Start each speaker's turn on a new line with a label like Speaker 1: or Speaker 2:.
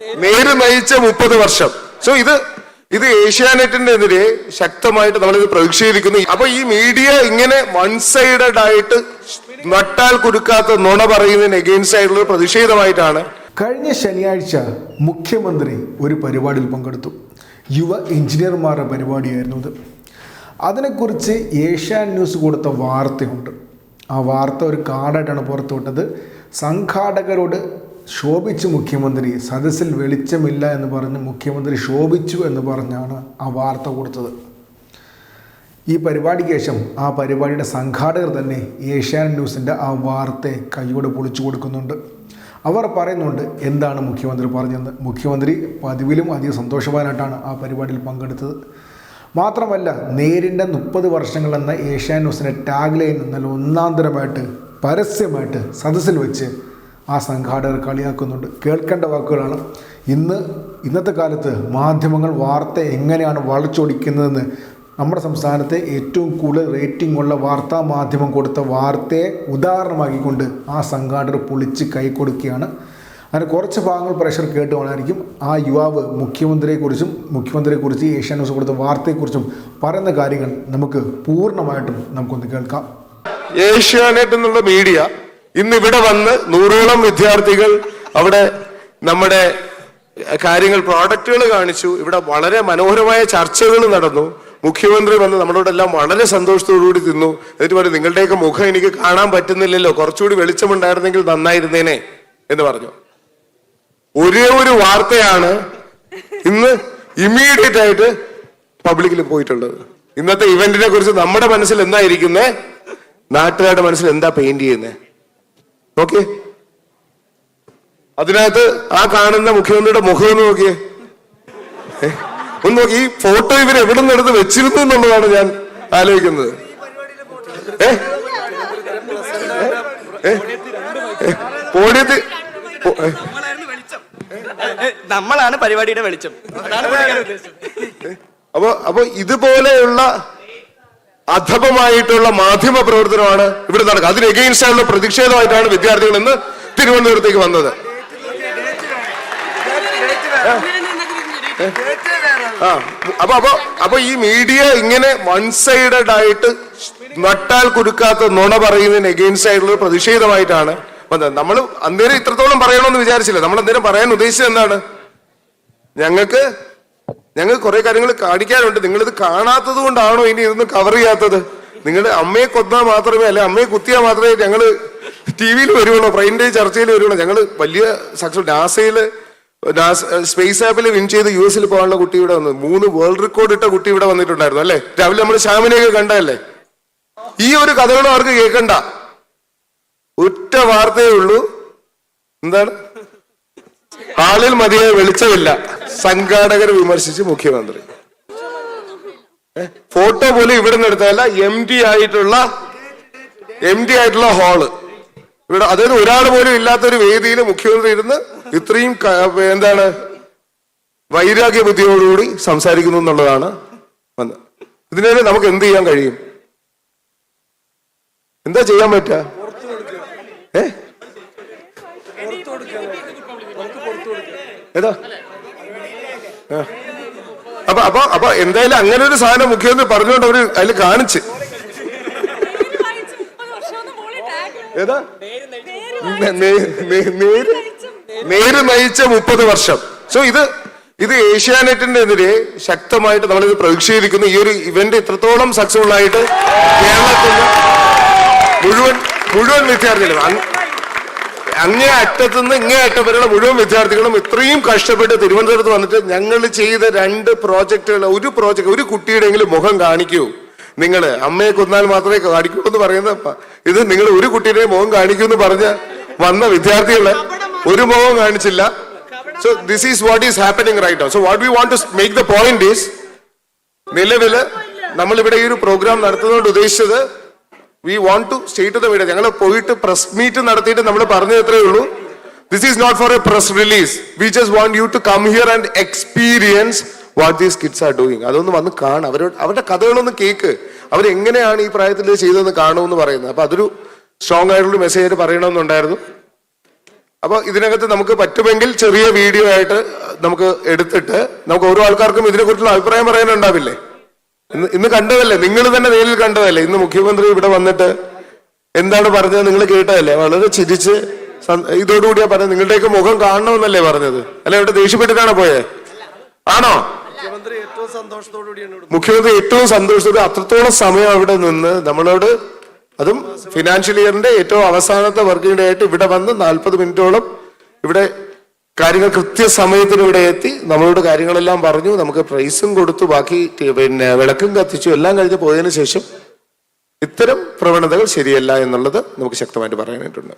Speaker 1: നേര് നയിച്ച മുപ്പത് വർഷം. സോ ഇത് ഇത് ഏഷ്യാനെറ്റിന്റെ എതിരെ ശക്തമായിട്ട് നമ്മളിത് പ്രതിഷേധിക്കുന്നു അപ്പൊ ഈ മീഡിയ ഇങ്ങനെ വൺ സൈഡഡ് ആയിട്ട് നട്ടാൽ കുരുക്കാത്ത നുണ പറയുന്നതിന് എഗെയിൻസ്റ്റ് ആയിട്ടുള്ള പ്രതിഷേധമായിട്ടാണ്
Speaker 2: കഴിഞ്ഞ ശനിയാഴ്ച മുഖ്യമന്ത്രി ഒരു പരിപാടിയിൽ പങ്കെടുത്തു. യുവ എഞ്ചിനീയർമാരുടെ പരിപാടിയായിരുന്നു അത്. അതിനെക്കുറിച്ച് ഏഷ്യാൻ ന്യൂസ് കൊടുത്ത വാർത്തയുണ്ട്. ആ വാർത്ത ഒരു കാർഡായിട്ടാണ് പുറത്തുവിട്ടത്. സംഘാടകരോട് ശോഭിച്ചു മുഖ്യമന്ത്രി സദസ്സിൽ വെളിച്ചമില്ല എന്ന് പറഞ്ഞ് മുഖ്യമന്ത്രി ശോഭിച്ചു എന്ന് പറഞ്ഞാണ് ആ വാർത്ത കൊടുത്തത്. ഈ പരിപാടിക്ക് ശേഷം ആ പരിപാടിയുടെ സംഘാടകർ തന്നെ ഏഷ്യാൻ ന്യൂസിന്റെ ആ വാർത്തയെ കൈയോടെ പൊളിച്ചു കൊടുക്കുന്നുണ്ട്. അവർ പറയുന്നുണ്ട് എന്താണ് മുഖ്യമന്ത്രി പറഞ്ഞത് മുഖ്യമന്ത്രി പതിവിലും അധികം സന്തോഷവാനായിട്ടാണ് ആ പരിപാടിയിൽ പങ്കെടുത്തത്. മാത്രമല്ല നേരിന്റെ മുപ്പത് വർഷങ്ങൾ എന്ന ഏഷ്യാൻ ന്യൂസിന്റെ ടാഗ് ലൈൻ എന്നാൽ ഒന്നാന്തരമായിട്ട് പരസ്യമായിട്ട് സദസ്സിൽ വെച്ച് ആ സംഘാടകർ കളിയാക്കുന്നുണ്ട്. കേൾക്കേണ്ട വാക്കുകളാണ്. ഇന്ന് ഇന്നത്തെ കാലത്ത് മാധ്യമങ്ങൾ വാർത്ത എങ്ങനെയാണ് വളച്ചൊടിക്കുന്നതെന്ന് നമ്മുടെ സംസ്ഥാനത്തെ ഏറ്റവും കൂടുതൽ റേറ്റിംഗ് ഉള്ള വാർത്താ മാധ്യമം കൊടുത്ത വാർത്തയെ ഉദാഹരണമാക്കിക്കൊണ്ട് ആ സംഘാടകർ പൊളിച്ച് കൈ കൊടുക്കുകയാണ്. അങ്ങനെ കുറച്ച് ഭാഗങ്ങൾ പ്രഷർ കേട്ട് വേണമായിരിക്കും. ആ യുവാവ് മുഖ്യമന്ത്രിയെക്കുറിച്ചും മുഖ്യമന്ത്രിയെക്കുറിച്ച് ഏഷ്യാ ന്യൂസ് കൊടുത്ത വാർത്തയെക്കുറിച്ചും പറയുന്ന കാര്യങ്ങൾ നമുക്ക് പൂർണമായിട്ടും നമുക്കൊന്ന് കേൾക്കാം.
Speaker 1: ഏഷ്യാനെറ്റ് എന്നുള്ള മീഡിയ ഇന്ന് ഇവിടെ വന്ന് നൂറോളം വിദ്യാർത്ഥികൾ അവിടെ നമ്മുടെ കാര്യങ്ങൾ പ്രോഡക്റ്റുകൾ കാണിച്ചു. ഇവിടെ വളരെ മനോഹരമായ ചർച്ചകൾ നടന്നു. മുഖ്യമന്ത്രി വന്ന് നമ്മളോടെല്ലാം വളരെ സന്തോഷത്തോടുകൂടി തിന്നു എന്നിട്ട് പറഞ്ഞു നിങ്ങളുടെയൊക്കെ മുഖം എനിക്ക് കാണാൻ പറ്റുന്നില്ലല്ലോ. കുറച്ചുകൂടി വെളിച്ചമുണ്ടായിരുന്നെങ്കിൽ നന്നായിരുന്നേനെ എന്ന് പറഞ്ഞു. ഒരേ ഒരു വാർത്തയാണ് ഇന്ന് ഇമ്മീഡിയറ്റ് ആയിട്ട് പബ്ലിക്കിൽ പോയിട്ടുള്ളത്. ഇന്നത്തെ ഇവന്റിനെ കുറിച്ച് നമ്മുടെ മനസ്സിൽ എന്തായിരിക്കുന്നേ? നാട്ടുകാരുടെ മനസ്സിൽ എന്താ പെയിന്റ് ചെയ്യുന്നത് നോക്കിയേ. അതിനകത്ത് ആ കാണുന്ന മുഖ്യമന്ത്രിയുടെ മുഖം ഒന്ന് നോക്കിയേ. ഒന്ന് നോക്കി. ഈ ഫോട്ടോ ഇവർ എവിടെ നിന്ന് എടുത്ത് വെച്ചിരുന്നു എന്നുള്ളതാണ് ഞാൻ ആലോചിക്കുന്നത്? പോഡിയത്തിൽ
Speaker 3: നമ്മളാണ് പരിപാടിയുടെ വെളിച്ചം.
Speaker 1: അപ്പൊ അപ്പൊ ഇതുപോലെയുള്ള അധപമായിട്ടുള്ള മാധ്യമ പ്രവർത്തനമാണ് ഇവിടെ നടക്കുക അതിന് എഗെയിൻസ്റ്റ് ആയിട്ടുള്ള പ്രതിഷേധമായിട്ടാണ് വിദ്യാർത്ഥികൾ ഇന്ന് തിരുവനന്തപുരത്തേക്ക് വന്നത്. ആ അപ്പൊ അപ്പൊ അപ്പൊ ഈ മീഡിയ ഇങ്ങനെ വൺ സൈഡഡ് ആയിട്ട് നട്ടാൽ കുരുക്കാത്ത നുണ പറയുന്നതിന് എഗെയിൻസ്റ്റ് ആയിട്ടുള്ള പ്രതിഷേധമായിട്ടാണ് വന്നത്. നമ്മൾ അന്നേരം ഇത്രത്തോളം പറയണമെന്ന് വിചാരിച്ചില്ല. നമ്മൾ അന്നേരം പറയാൻ ഉദ്ദേശിച്ചത് എന്താണ്? ഞങ്ങൾക്ക് ഞങ്ങൾ കുറെ കാര്യങ്ങൾ കാണിക്കാനുണ്ട്. നിങ്ങൾ ഇത് കാണാത്തത് കൊണ്ടാണോ ഇനി ഇതൊന്നും കവർ ചെയ്യാത്തത്? നിങ്ങൾ അമ്മയെ കൊന്നാൽ മാത്രമേ അല്ലെ അമ്മയെ കുത്തിയാൽ മാത്രമേ ഞങ്ങൾ ടി വിയിൽ വരുവുള്ളൂ പ്രൈന്റെ ചർച്ചയിൽ വരുവുള്ളൂ ഞങ്ങൾ വലിയ സക്സസ് നാസയിൽ സ്പേസ് ആപ്പിൽ വിൻ ചെയ്ത് യു എസിൽ പോകാനുള്ള കുട്ടി ഇവിടെ വന്നു. മൂന്ന് വേൾഡ് റെക്കോർഡ് ഇട്ട കുട്ടി ഇവിടെ വന്നിട്ടുണ്ടായിരുന്നു അല്ലേ? രാവിലെ നമ്മൾ ശ്യാമിനെയൊക്കെ കണ്ടല്ലേ ഈ ഒരു കഥകളും അവർക്ക് കേൾക്കണ്ട? ഒറ്റ വാർത്തയേ ഉള്ളൂ. എന്താണ്? ആളിൽ മതിയായ വെളിച്ചമില്ല. സംഘാടകർ വിമർശിച്ച് മുഖ്യമന്ത്രി? ഫോട്ടോ പോലും ഇവിടെ നിന്ന് എടുത്തതല്ല എം ഡി ആയിട്ടുള്ള എം ഡി ആയിട്ടുള്ള ഹാൾ ഇവിടെ അതായത് ഒരാൾ പോലും ഇല്ലാത്ത ഒരു വേദിയിൽ മുഖ്യമന്ത്രി ഇരുന്ന് ഇത്രയും എന്താണ് വൈരാഗ്യ ബുദ്ധിയോടുകൂടി സംസാരിക്കുന്നു എന്നുള്ളതാണ് വന്നത് ഇതിനെ നമുക്ക് എന്ത് ചെയ്യാൻ കഴിയും? എന്താ ചെയ്യാൻ പറ്റുക ഏ? ഏതാ. അപ്പൊ അപ്പൊ അപ്പൊ എന്തായാലും അങ്ങനെ ഒരു സാധനം മുഖ്യമന്ത്രി പറഞ്ഞുകൊണ്ട് അവർ അതിൽ കാണിച്ച്. ഏതാ? നേര് നയിച്ച മുപ്പത് വർഷം. സോ ഇത് ഇത് ഏഷ്യാനെറ്റിന്റെ എതിരെ ശക്തമായിട്ട് നമ്മളിത് പ്രതീക്ഷിച്ചിരിക്കുന്നു ഈ ഒരു ഇവന്റ് ഇത്രത്തോളം സക്സസ്ഫുൾ ആയിട്ട് കേരളത്തിൽ മുഴുവൻ മുഴുവൻ വിദ്യാർത്ഥികളും. അങ്ങേ അറ്റത്തു നിന്ന് ഇങ്ങേ അറ്റം വരെയുള്ള മുഴുവൻ വിദ്യാർത്ഥികളും ഇത്രയും കഷ്ടപ്പെട്ട് തിരുവനന്തപുരത്ത് വന്നിട്ട് ഞങ്ങൾ ചെയ്ത രണ്ട് പ്രോജക്റ്റുകൾ ഒരു പ്രോജക്റ്റ് ഒരു കുട്ടിയുടെയെങ്കിലും മുഖം കാണിക്കൂ. നിങ്ങൾ അമ്മയെ കൊന്നാൽ മാത്രമേ കാണിക്കൂ എന്ന് പറയുന്ന ഇത് നിങ്ങൾ ഒരു കുട്ടിയുടെ മുഖം കാണിക്കൂ എന്ന് പറഞ്ഞ വന്ന വിദ്യാർത്ഥികളെ ഒരു മുഖം കാണിച്ചില്ല. So this is what is happening right so what we want to make the point is നിലവിൽ നമ്മളിവിടെ ഈ ഒരു പ്രോഗ്രാം നടത്തുന്നതുകൊണ്ട് ഉദ്ദേശിച്ചത് we want to state the media ഞങ്ങൾ പോയിട്ട് പ്രസ് മീറ്റ് നടത്തിയിട്ട് നമ്മൾ പറഞ്ഞു എത്രയേ ഉള്ളൂ. This is not for a press release we just want you to come here and experience what these kids are doing അതൊന്ന് വന്ന് കാണും. അവരോട് അവരുടെ കഥകളൊന്ന് കേക്ക്. അവരെങ്ങനെയാണ് ഈ പ്രായത്തിൽ ചെയ്തതെന്ന് കാണുമെന്ന് പറയുന്നത്. അപ്പൊ അതൊരു സ്ട്രോങ് ആയിട്ടുള്ള മെസ്സേജ് ആയിട്ട് പറയണമെന്നുണ്ടായിരുന്നു. അപ്പൊ ഇതിനകത്ത് നമുക്ക് പറ്റുമെങ്കിൽ ചെറിയ വീഡിയോ ആയിട്ട് നമുക്ക് എടുത്തിട്ട് നമുക്ക് ഓരോ ആൾക്കാർക്കും ഇതിനെക്കുറിച്ചുള്ള അഭിപ്രായം പറയാനുണ്ടാവില്ലേ? ഇന്ന് ഇന്ന് കണ്ടതല്ലേ? നിങ്ങൾ തന്നെ നേരിൽ കണ്ടതല്ലേ? ഇന്ന് മുഖ്യമന്ത്രി ഇവിടെ വന്നിട്ട് എന്താണ് പറഞ്ഞത് നിങ്ങൾ കേട്ടതല്ലേ? വളരെ ചിരിച്ച് ഇതോടുകൂടിയാ പറഞ്ഞത്. നിങ്ങളുടെയൊക്കെ മുഖം കാണണമെന്നല്ലേ പറഞ്ഞത്? അല്ലെ ഇവിടെ ദേഷ്യപ്പെട്ടിട്ടാണോ പോയെ? ആണോ?
Speaker 4: മുഖ്യമന്ത്രി ഏറ്റവും
Speaker 1: സന്തോഷത്തോടെ അത്രത്തോളം സമയം അവിടെ നിന്ന് നമ്മളോട് അതും ഫിനാൻഷ്യൽ ഇയറിന്റെ ഏറ്റവും അവസാനത്തെ വർക്കിംഗ് ഡേ ആയിട്ട് ഇവിടെ വന്ന് നാൽപ്പത് മിനിറ്റോളം ഇവിടെ കാര്യങ്ങൾ കൃത്യസമയത്തിന് ഇവിടെ എത്തി. നമ്മളോട് കാര്യങ്ങളെല്ലാം പറഞ്ഞു. നമുക്ക് പ്രൈസും കൊടുത്തു. ബാക്കി പിന്നെ വിളക്കും കത്തിച്ചു. എല്ലാം കഴിഞ്ഞ് പോയതിനു ശേഷം ഇത്തരം പ്രവണതകൾ ശരിയല്ല എന്നുള്ളത് നമുക്ക് ശക്തമായിട്ട് പറയാനായിട്ടുണ്ട്.